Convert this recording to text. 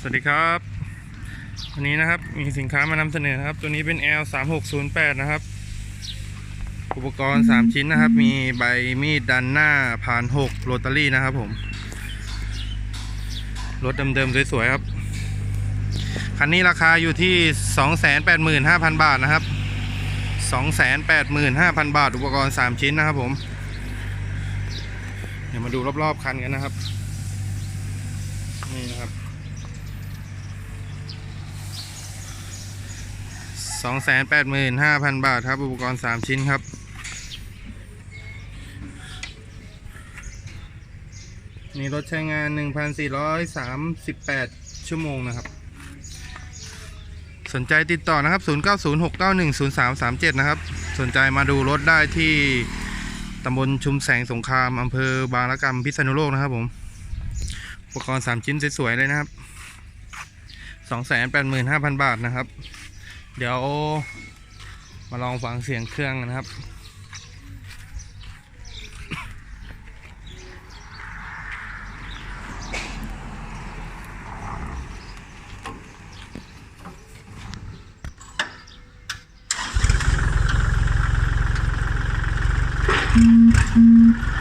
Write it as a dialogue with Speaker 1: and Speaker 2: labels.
Speaker 1: สวัสดีครับ วันนี้นะครับมีสินค้ามานำเสนอนะครับ ตัวนี้เป็น L 3 6 0 8นะครับ อุปกรณ์ 3 ชิ้นนะครับ มีใบมีดดันหน้าผ่าน6โรตารี่นะครับผมรถเดิมๆสวยๆครับ คันนี้ราคาอยู่ที่ 285,000 บาทนะครับ 285,000 บาท อุปกรณ์ 3 ชิ้นนะครับผมเดี๋ยวมาดูรอบๆคันกันนะครับ นี่นะครับ สองแสนแปดหมื่นห้าพันบาทครับ อุปกรณ์สามชิ้นครับ นี่รถใช้งานหนึ่งพันสี่ร้อยสามสิบแปดชั่วโมงนะครับ สนใจติดต่อนะครับ 0906910337 นะครับ สนใจมาดูรถได้ที่ตำบลชุมแสงสงครามอำเภอบางละกำพิษณุโลกนะครับผม อุปกรณ์ 3 ชิ้นสวยๆเลยนะครับ 285,000 บาทนะครับ เดี๋ยวมาลองฟังเสียงเครื่องนะครับ嗯。